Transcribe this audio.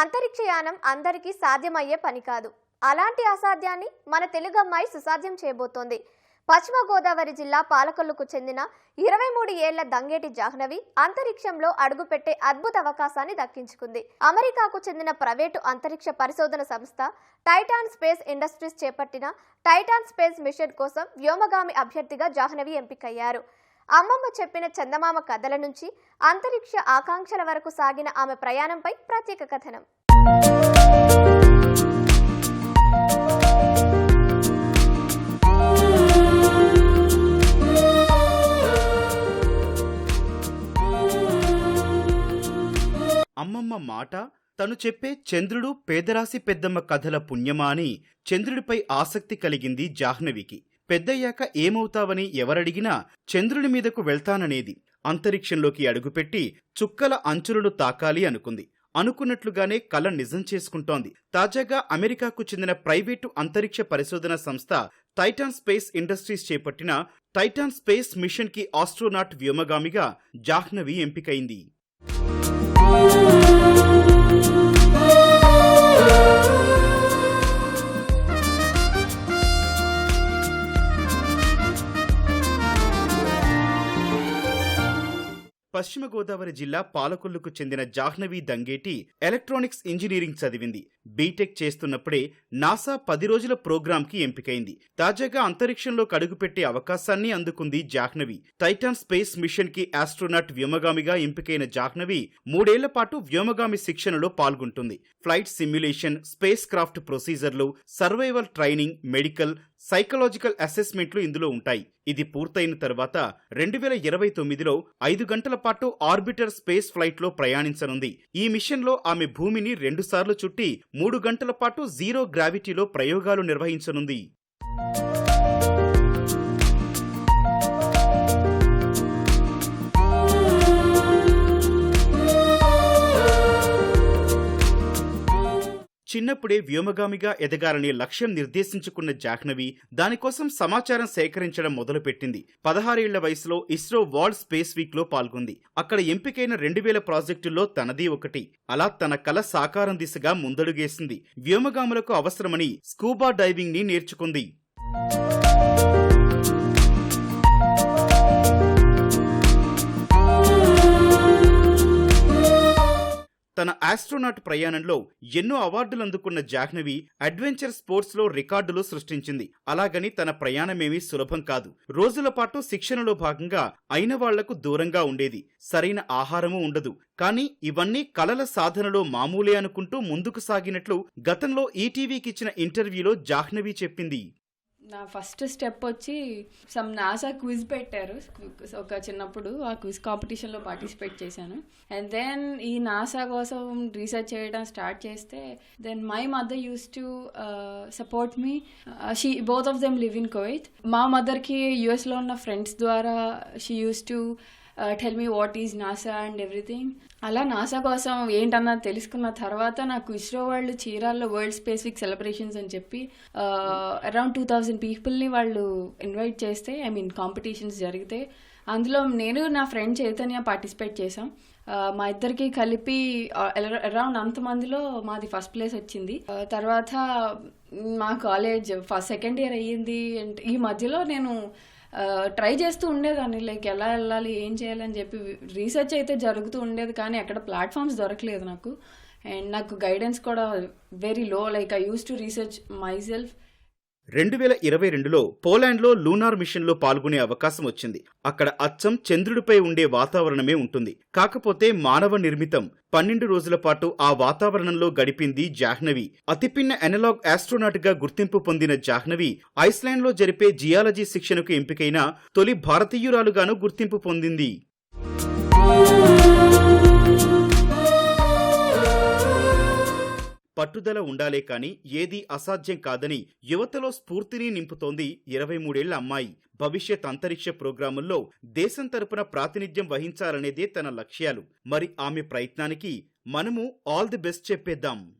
అంతరిక్షయానం అందరికీ సాధ్యమయ్యే పని కాదు. అలాంటి అసాధ్యాన్ని మన తెలుగు అమ్మాయి సుసాధ్యం చేయబోతోంది. పశ్చిమ గోదావరి జిల్లా పాలకొల్లుకు చెందిన ఇరవై మూడు ఏళ్ళ దంగేటి జాహ్నవి అంతరిక్షంలో అడుగుపెట్టే అద్భుత అవకాశాన్ని దక్కించుకుంది. అమెరికాకు చెందిన ప్రైవేటు అంతరిక్ష పరిశోధన సంస్థ టైటాన్ స్పేస్ ఇండస్ట్రీస్ చేపట్టిన టైటాన్ స్పేస్ మిషన్ కోసం వ్యోమగామి అభ్యర్థిగా జాహ్నవి ఎంపికయ్యారు. అమ్మమ్మ చెప్పిన చందమామ కథల నుంచి అంతరిక్ష ఆకాంక్షల వరకు సాగిన ఆమె ప్రయాణంపై ప్రత్యేక కథనం. అమ్మమ్మ మాట తను చెప్పే చంద్రుడు పేదరాశి పెద్దమ్మ కథల పుణ్యమా అని చంద్రుడిపై ఆసక్తి కలిగింది జాహ్నవికి. పెద్దయ్యాక ఏమవుతావని ఎవరడిగినా చంద్రుని మీదకు వెళ్తాననేది. అంతరిక్షంలోకి అడుగుపెట్టి చుక్కల అంచులను తాకాలి అనుకుంది. అనుకున్నట్లుగానే కళ నిజం చేసుకుంటోంది. తాజాగా అమెరికాకు చెందిన ప్రైవేటు అంతరిక్ష పరిశోధన సంస్థ టైటాన్ స్పేస్ ఇండస్ట్రీస్ చేపట్టిన టైటాన్ స్పేస్ మిషన్కి ఆస్ట్రోనాట్ వ్యోమగామిగా జాహ్నవి ఎంపికైంది. పశ్చిమ గోదావరి జిల్లా పాలకొల్లుకు చెందిన జాహ్నవి దంగేటి ఎలక్ట్రానిక్స్ ఇంజనీరింగ్ చదివింది. బీటెక్ చేస్తున్నప్పుడే నాసా పది రోజుల ప్రోగ్రాంకి ఎంపికైంది. తాజాగా అంతరిక్షంలో కడుగుపెట్టే అవకాశాన్ని అందుకుంది జాహ్నవి. టైటాన్ స్పేస్ మిషన్కి ఆస్ట్రోనాట్ వ్యోమగామిగా ఎంపికైన జాహ్నవి మూడేళ్ళ పాటు వ్యోమగామి శిక్షణలో పాల్గొంటుంది. ఫ్లైట్ సిమ్యులేషన్ స్పేస్ క్రాఫ్ట్ ప్రొసీజర్లు సర్వైవల్ ట్రైనింగ్ మెడికల్ సైకలాజికల్ అసెస్మెంట్లు ఇందులో ఉంటాయి. ఇది పూర్తయిన తర్వాత రెండు వేల ఇరవై తొమ్మిదిలో ఐదు గంటల పాటు ఆర్బిటర్ స్పేస్ ఫ్లైట్లో ప్రయాణించనుంది. ఈ మిషన్లో ఆమె భూమిని రెండుసార్లు చుట్టి మూడు గంటల పాటు జీరో గ్రావిటీలో ప్రయోగాలు నిర్వహించనుంది. చిన్నప్పుడే వ్యోమగామిగా ఎదగాలని లక్ష్యం నిర్దేశించుకున్న జాహ్నవి దానికోసం సమాచారం సేకరించడం మొదలుపెట్టింది. పదహారేళ్ళ వయసులో ఇస్రో వరల్డ్ స్పేస్ వీక్లో పాల్గొంది. అక్కడ ఎంపికైన రెండు వేల ప్రాజెక్టుల్లో తనది ఒకటి. అలా తన కల సాకారం దిశగా ముందడుగేసింది. వ్యోమగాములకు అవసరమని స్కూబా డైవింగ్ని నేర్చుకుంది. తన ఆస్ట్రోనాట్ ప్రయాణంలో ఎన్నో అవార్డులు అందుకున్న జాహ్నవి అడ్వెంచర్ స్పోర్ట్స్లో రికార్డులు సృష్టించింది. అలాగని తన ప్రయాణమేమీ సులభం కాదు. రోజుల పాటు శిక్షణలో భాగంగా అయిన వాళ్ళకు దూరంగా ఉండేది. సరైన ఆహారము ఉండదు. కానీ ఇవన్నీ కలల సాధనలో మామూలే అనుకుంటూ ముందుకు సాగినట్లు గతంలో ఈటీవీకి ఇచ్చిన ఇంటర్వ్యూలో జాహ్నవి చెప్పింది. నా ఫస్ట్ స్టెప్ వచ్చి సమ్ నాసా క్విజ్ పెట్టారు. ఒక చిన్నప్పుడు ఆ క్విజ్ కాంపిటీషన్లో పార్టిసిపేట్ చేశాను. అండ్ దెన్ ఈ నాసా కోసం రీసెర్చ్ చేయడం స్టార్ట్ చేస్తే then my mother use to support me she both of them live in Kuwait మా మదర్కి యుఎస్లో ఉన్న ఫ్రెండ్స్ ద్వారా she use to tell me what is NASA and everything అలా నాసా కోసం ఏంటన్నది తెలుసుకున్న తర్వాత నాకు ఇస్రో వాళ్ళు చీరాల్లో వరల్డ్ స్పెసిఫిక్ సెలబ్రేషన్స్ అని చెప్పి అరౌండ్ టూ థౌజండ్ పీపుల్ని వాళ్ళు ఇన్వైట్ చేస్తే ఐ మీన్ కాంపిటీషన్స్ జరిగితే అందులో నేను నా ఫ్రెండ్ చైతన్య పార్టిసిపేట్ చేశాం. Uh, మా ఇద్దరికి కలిపి uh, అరౌండ్ అంతమందిలో మాది ఫస్ట్ ప్లేస్ వచ్చింది. Uh, తర్వాత మా కాలేజ్ ఫస్ట్ సెకండ్ ఇయర్ అయ్యింది. అండ్ ఈ మధ్యలో నేను ట్రై చేస్తూ ఉండేదాన్ని. లైక్ ఎలా వెళ్ళాలి ఏం చేయాలని చెప్పి రీసెర్చ్ అయితే జరుగుతూ ఉండేది కానీ అక్కడ ప్లాట్ఫామ్స్ దొరకలేదు నాకు. అండ్ నాకు గైడెన్స్ కూడా very low like I use to research myself రెండు వేల ఇరవై రెండులో పోలాండ్లో లూనార్ మిషన్లో పాల్గొనే అవకాశం వచ్చింది. అక్కడ అచ్చం చంద్రుడిపై ఉండే వాతావరణమే ఉంటుంది. కాకపోతే మానవ నిర్మితం. పన్నెండు రోజుల పాటు ఆ వాతావరణంలో గడిపింది జాహ్నవి. అతిపిన్న అనలాగ్ ఆస్ట్రోనాట్గా గుర్తింపు పొందిన జాహ్నవి ఐస్లాండ్లో జరిపే జియాలజీ శిక్షణకు ఎంపికైన తొలి భారతీయురాలుగాను గుర్తింపు పొందింది. పట్టుదల ఉండాలే కాని ఏదీ అసాధ్యం కాదని యువతలో స్ఫూర్తిని నింపుతోంది ఇరవై మూడేళ్ళ అమ్మాయి. భవిష్యత్ అంతరిక్ష ప్రోగ్రాముల్లో దేశం తరపున ప్రాతినిధ్యం వహించాలనేదే తన లక్ష్యాలు. మరి ఆమె ప్రయత్నానికి మనము ఆల్ ది బెస్ట్ చెప్పేద్దాం.